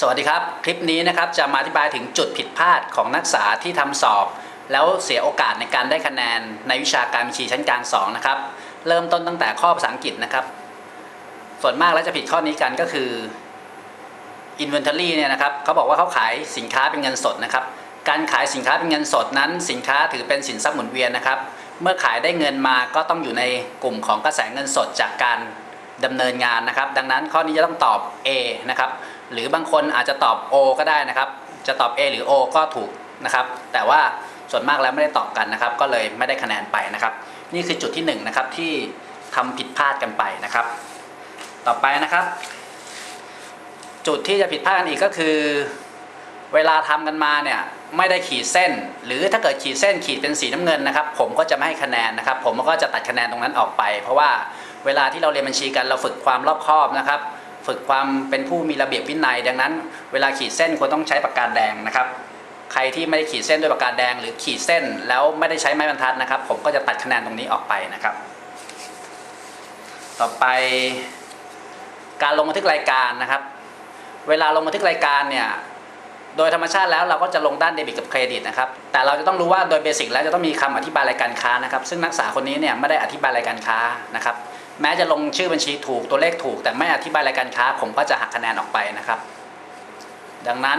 สวัสดีครับ คลิปนี้นะครับจะมาอธิบายถึงจุดผิดพลาดของนักศึกษาที่ทำสอบ แล้วเสียโอกาสในการได้คะแนนในวิชาการบัญชีชั้นกลาง2นะครับเริ่มต้นตั้งแต่ข้อภาษาอังกฤษนะครับ ส่วนมากแล้วจะผิดข้อนี้กันก็คือ inventory เนี่ยนะครับเขาบอกว่าเขาขายสินค้าเป็นเงินสดนะครับการขายสินค้าเป็นเงินสดนั้น สินค้าถือเป็นสินทรัพย์หมุนเวียนนะครับ เมื่อขายได้เงินมาก็ต้องอยู่ในกลุ่มของกระแสเงินสดจากการดำเนินงานนะครับ ดังนั้นข้อนี้จะต้องตอบ A นะครับ หรือบางคนอาจจะตอบ O ก็ได้นะครับ จะตอบ A หรือ O ก็ถูกนะครับ แต่ว่าส่วนมากแล้วไม่ได้ตอบกันนะครับ ก็เลยไม่ได้คะแนนไปนะครับ นี่คือจุดที่1นงนะครับที่ทำผิดพลาดกันไปนะครับ ต่อไปนะครับ จุดที่จะผิดพลาดกันอีกก็คือ เวลาทำกันมาเนี่ยไม่ได้ขีดเส้น หรือถ้าเกิดขีดเส้นขีดเป็นสีน้ำเงินนะครับ ผมก็จะไม่ให้คะแนนนะครับ ผมก็จะตัดคะแนนตรงนั้นออกไป เพราะว่าเวลาที่เราเรียนบัญชีกันเราฝึกความรอบคอบนะครับ ฝึกความเป็นผู้มีระเบียบวินัย ดังนั้น เวลาขีดเส้นควรต้องใช้ปากกาแดงนะครับ ใครที่ไม่ได้ขีดเส้นด้วยปากกาแดง หรือขีดเส้นแล้วไม่ได้ใช้ไม้บรรทัดนะครับ ผมก็จะตัดคะแนนตรงนี้ออกไปนะครับ ต่อไปการลงบันทึกรายการนะครับ เวลาลงบันทึกรายการเนี่ยโดยธรรมชาติแล้วเราก็จะลงด้านเดบิตกับเครดิตนะครับ แต่เราจะต้องรู้ว่าโดยเบสิกแล้วจะต้องมีคำอธิบายรายการค้านะครับ ซึ่งนักศึกษาคนนี้เนี่ยไม่ได้อธิบายรายการค้านะครับ แม้จะลงชื่อบัญชีถูกตัวเลขถูก แต่ไม่อธิบายรายการค้า ผมก็จะหักคะแนนออกไปนะครับ ดังนั้น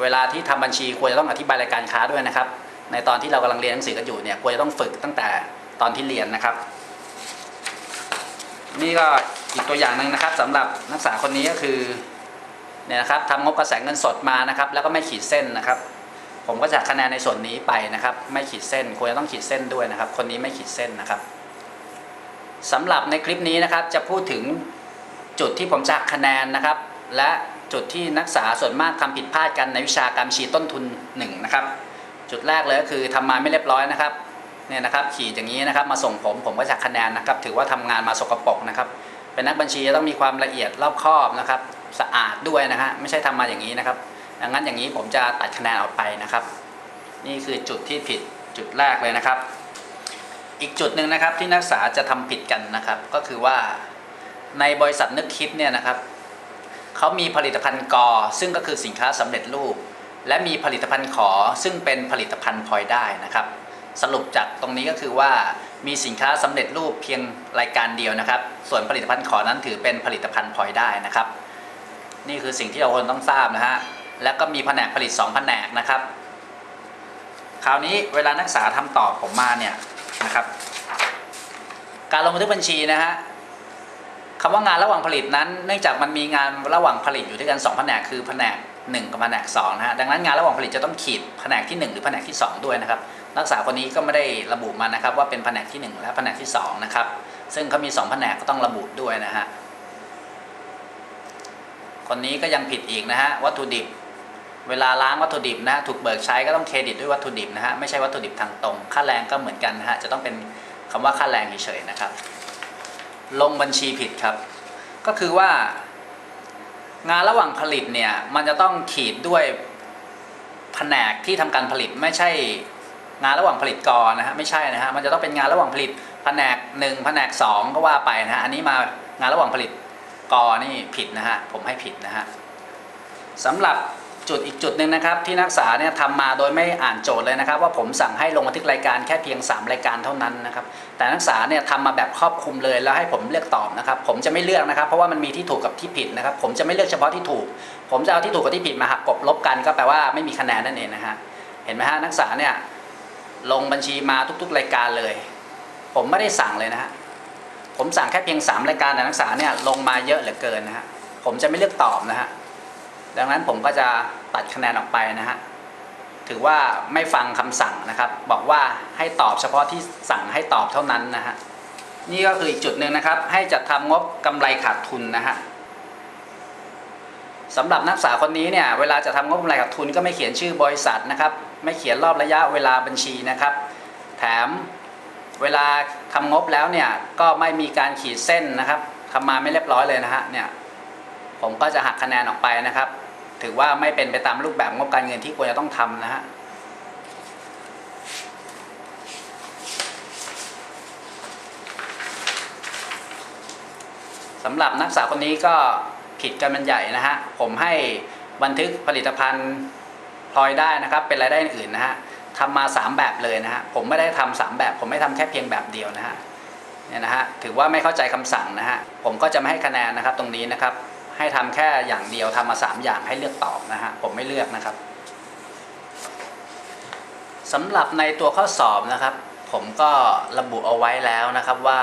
เวลาที่ทำบัญชีควรจะต้องอธิบายรายการค้าด้วยนะครับ ในตอนที่เรากำลังเรียนหนังสือกันอยู่เนี่ยควรจะต้องฝึกตั้งแต่ตอนที่เรียนนะครับ นี่ก็อีกตัวอย่างหนึ่งนะครับสำหรับนักศึกษาคนนี้ก็คือเนี่ยนะครับทำงบกระแสเงินสดมานะครับ แล้วก็ไม่ขีดเส้นนะครับ ผมก็จะคะแนนในส่วนนี้ไปนะครับ ไม่ขีดเส้น ควรจะต้องขีดเส้นด้วยนะครับ คนนี้ไม่ขีดเส้นนะครับ สำหรับในคลิปนี้นะครับจะพูดถึงจุดที่ผมจะหักคะแนนนะครับ และจุดที่นักศึกษาส่วนมากทำผิดพลาดกันในวิชาการชีต้นทุนหนึ่งนะครับจุดแรกเลยก็คือทำมาไม่เรียบร้อยนะครับเนี่ยนะครับขีดอย่างนี้นะครับมาส่งผมผมก็จะคะแนนนะครับ ถือว่าทำงานมาสกปรกนะครับเป็นนักบัญชีจะต้องมีความละเอียดรอบคอบนะครับ สะอาดด้วยนะฮะไม่ใช่ทำมาอย่างนี้นะครับดังนั้นอย่างนี้ผมจะตัดคะแนนออกไปนะครับ นี่คือจุดที่ผิดจุดแรกเลยนะครับ อีกจุดหนึ่งนะครับที่นักศึกษาจะทำผิดกันนะครับ ก็คือว่าในบริษัทนึกคิดเนี่ยนะครับเขามีผลิตภัณฑ์กอ ซึ่งก็คือสินค้าสำเร็จรูป และมีผลิตภัณฑ์ขอ ซึ่งเป็นผลิตภัณฑ์พลอยได้นะครับ สรุปจากตรงนี้ก็คือว่ามีสินค้าสำเร็จรูปเพียงรายการเดียวนะครับ ส่วนผลิตภัณฑ์ขอนั้นถือเป็นผลิตภัณฑ์พลอยได้นะครับ นี่คือสิ่งที่เราควรต้องทราบนะฮะแล้วก็มีแผนกผลิต2แผนกนะครับ คราวนี้เวลานักศึกษาทำตอบผมมาเนี่ย นะครับ การลงบันทึกบัญชีนะฮะคำว่างานระหว่างผลิตนั้น เนื่องจากมันมีงานระหว่างผลิตอยู่ด้วยกัน2แผนกคือแผนก 1 กับแผนก2นะฮะดังนั้นงานระหว่างผลิตจะต้องขีดแผนกที่ 1 หรือแผนกที่ 2 ด้วยนะครับนักศึกษาคนนี้ก็ไม่ได้ระบุมานะครับ ว่าเป็นแผนกที่ 1 และแผนกที่2นะครับซึ่งเขามี 2 แผนกก็ต้องระบุด้วยนะฮะคนนี้ก็ยังผิดอีกนะฮะวัตถุดิบ เวลาล้างวัตถุดิบนะฮะถูกเบิกใช้ก็ต้องเครดิตด้วยวัตถุดิบนะฮะไม่ใช่วัตถุดิบทางตรง ค่าแรงก็เหมือนกันนะฮะจะต้องเป็นคำว่าค่าแรงเฉยๆนะครับ ลงบัญชีผิดครับ ก็คือว่างานระหว่างผลิตเนี่ยมันจะต้องขีดด้วยแผนกที่ทำการผลิตไม่ใช่งานระหว่างผลิตกอนะฮะไม่ใช่นะฮะมันจะต้องเป็นงานระหว่างผลิตแผนกหนึ่งแผนกสองก็ว่าไปนะฮะอันนี้มางานระหว่างผลิตกอนี่ผิดนะฮะผมให้ผิดนะฮะสำหรับ จุดอีกจุดหนึ่งนะครับที่นักศึกษาเนี่ยทำมาโดยไม่อ่านโจทย์เลยนะครับ ว่าผมสั่งให้ลงบันทึกรายการแค่เพียง 3 รายการเท่านั้นนะครับแต่นักศึกษาเนี่ยทำมาแบบครอบคลุมเลยแล้วให้ผมเลือกตอบนะครับผมจะไม่เลือกนะครับเพราะว่ามันมีที่ถูกกับที่ผิดนะครับผมจะไม่เลือกเฉพาะที่ถูก ผมจะเอาที่ถูกกับที่ผิดมาหักกบลบกันก็แปลว่าไม่มีคะแนนนั่นเองนะฮะเห็นไหมฮะนักศึกษาเนี่ยลงบัญชีมาทุกๆรายการเลย ผมไม่ได้สั่งเลยนะฮะผมสั่งแค่เพียง 3 รายการแต่นักศึกษาเนี่ยลงมาเยอะเหลือเกินนะฮะผมจะไม่เลือกตอบนะฮะ ดังนั้นผมก็จะตัดคะแนนออกไปนะฮะถือว่าไม่ฟังคำสั่งนะครับ บอกว่าให้ตอบเฉพาะที่สั่งให้ตอบเท่านั้นนะฮะนี่ก็คืออีกจุดหนึ่งนะครับ ให้จัดทำงบกำไรขาดทุนนะฮะสำหรับนักศึกษาคนนี้เนี่ยเวลาจะทำงบกำไรขาดทุนก็ไม่เขียนชื่อบริษัทนะครับ ไม่เขียนรอบระยะเวลาบัญชีนะครับ แถมเวลาทำงบแล้วเนี่ยก็ไม่มีการขีดเส้นนะครับทำมาไม่เรียบร้อยเลยนะฮะเนี่ยผมก็จะหักคะแนนออกไปนะครับ ถือว่าไม่เป็นไปตามรูปแบบงบการเงินที่ควรจะต้องทำนะฮะสำหรับนักศึกษาคนนี้ก็ผิดกันเป็นใหญ่นะฮะ ผมให้บันทึกผลิตภัณฑ์พลอยได้นะครับ เป็นรายได้อื่นนะฮะทำมา 3 แบบเลยนะฮะ ผมไม่ได้ทำสามแบบ ผมไม่ทำแค่เพียงแบบเดียวนะฮะ เนี่ยนะฮะ ถือว่าไม่เข้าใจคำสั่งนะฮะ ผมก็จะไม่ให้คะแนนนะครับตรงนี้นะครับ ให้ทำแค่อย่างเดียวทำมา 3 อย่างให้เลือกตอบนะฮะผมไม่เลือกนะครับสำหรับในตัวข้อสอบนะครับ ผมก็ระบุเอาไว้แล้วนะครับว่า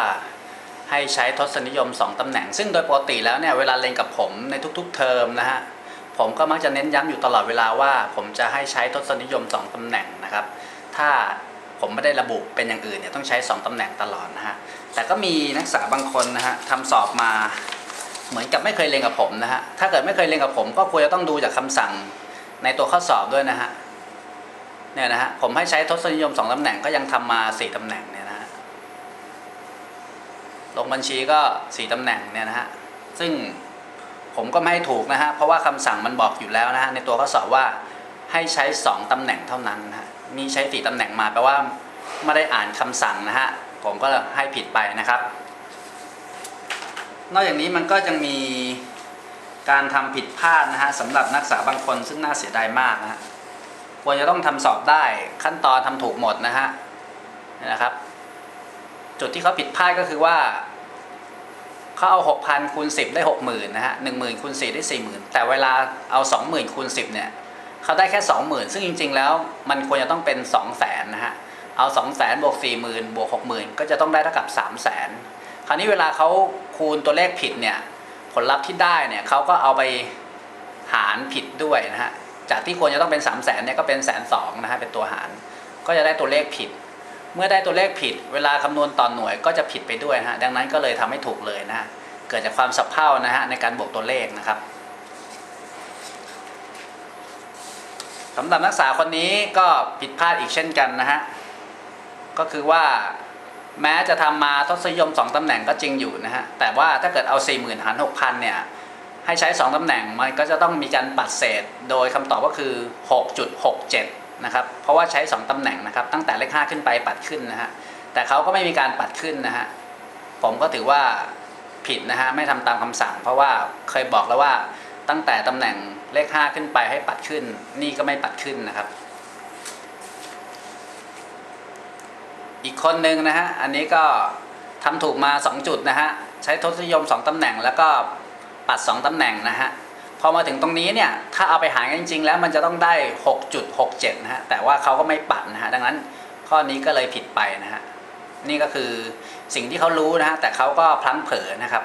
ให้ใช้ทศนิยม 2ตำแหน่ง ซึ่งโดยปกติแล้วเนี่ยเวลาเรียนกับผมในทุก ๆ เทอมนะฮะผมก็มักจะเน้นย้ำอยู่ตลอดเวลาว่า ผมจะให้ใช้ทศนิยม 2ตำแหน่งนะครับ ถ้าผมไม่ได้ระบุเป็นอย่างอื่นเนี่ยต้องใช้ 2ตำแหน่งตลอดนะฮะแต่ก็มีนักศึกษาบางคนนะฮะทำสอบมา เหมือนกับไม่เคยเรียนกับผมนะฮะถ้าเกิดไม่เคยเรียนกับผม ก็ควรจะต้องดูจากคำสั่งในตัวข้อสอบด้วยนะฮะเนี่ยนะฮะผมให้ใช้ทศนิยม2ตำแหน่งก็ยังทำมา4ตำแหน่งเนี่ยนะฮะลงบัญชีก็สี่ตำแหน่งเนี่ยนะฮะซึ่งผมก็ไม่ให้ถูกนะฮะเพราะว่าคำสั่งมันบอกอยู่แล้วนะฮะในตัวข้อสอบว่าให้ใช้2ตำแหน่งเท่านั้นนะฮะมีใช้สี่ตำแหน่งมาแปลว่าไม่ได้อ่านคำสั่งนะฮะผมก็ให้ผิดไปนะครับ นอกจากนี้มันก็ยังมีการทำผิดพลาดนะฮะสำหรับนักศึกษาบางคนซึ่งน่าเสียดายมากนะฮะควรจะต้องทำสอบได้ขั้นตอนทำถูกหมดนะฮะนี่นะครับ จุดที่เขาผิดพลาดก็คือว่าเขาเอา 6,000คูณ10 ได้ 60,000นะฮะ10,000คูณ4ได้ 40,000 แต่เวลาเอา 20,000คูณ10เนี่ยเขาได้แค่ 20,000 ซึ่งจริง ๆ แล้วมันควรจะต้องเป็น 200,000นะฮะเอา 200,000บวก40,000บวก60,000 ก็จะต้องได้เท่ากับ 300,000 คราวนี้เวลาเขาคูณตัวเลขผิดเนี่ยผลลัพธ์ที่ได้เนี่ยเขาก็เอาไปหารผิดด้วยนะฮะจากที่ควรจะต้องเป็น300,000เนี่ยก็เป็นแสนสองนะฮะเป็นตัวหาร ก็จะได้ตัวเลขผิด เมื่อได้ตัวเลขผิด เวลาคำนวณต่อหน่วยก็จะผิดไปด้วยฮะดังนั้นก็เลยทำให้ถูกเลยนะฮะเกิดจากความสับเพร่านะฮะในการบวกตัวเลขนะครับสำหรับนักศึกษาคนนี้ก็ผิดพลาดอีกเช่นกันนะฮะก็คือว่า แม้จะทำมาทศนิยม 2ตำแหน่งก็จริงอยู่นะฮะ แต่ว่าถ้าเกิดเอา 40,000หาร6,000เนี่ย ให้ใช้ 2ตำแหน่งมันก็จะต้องมีการปัดเศษ โดยคำตอบก็คือ 6.67 นะครับ เพราะว่าใช้ 2ตำแหน่งนะครับ ตั้งแต่เลข5ขึ้นไปปัดขึ้นนะฮะ แต่เขาก็ไม่มีการปัดขึ้นนะฮะ ผมก็ถือว่าผิดนะฮะ ไม่ทำตามคำสั่ง เพราะว่าเคยบอกแล้วว่าตั้งแต่ตำแหน่งเลข 5 ขึ้นไปให้ปัดขึ้น นี่ก็ไม่ปัดขึ้นนะครับ อีกคนหนึ่งนะฮะ อันนี้ก็ทำถูกมา 2 จุดนะฮะ ใช้ทศนิยม 2ตำแหน่งแล้วก็ปัด 2ตำแหน่งนะฮะ พอมาถึงตรงนี้เนี่ย ถ้าเอาไปหารกันจริง ๆ แล้วมันจะต้องได้ 6.67 นะฮะ แต่ว่าเขาก็ไม่ปัดนะฮะ ดังนั้นข้อนี้ก็เลยผิดไปนะฮะ นี่ก็คือสิ่งที่เขารู้นะฮะ แต่เขาก็พลั้งเผลอนะครับ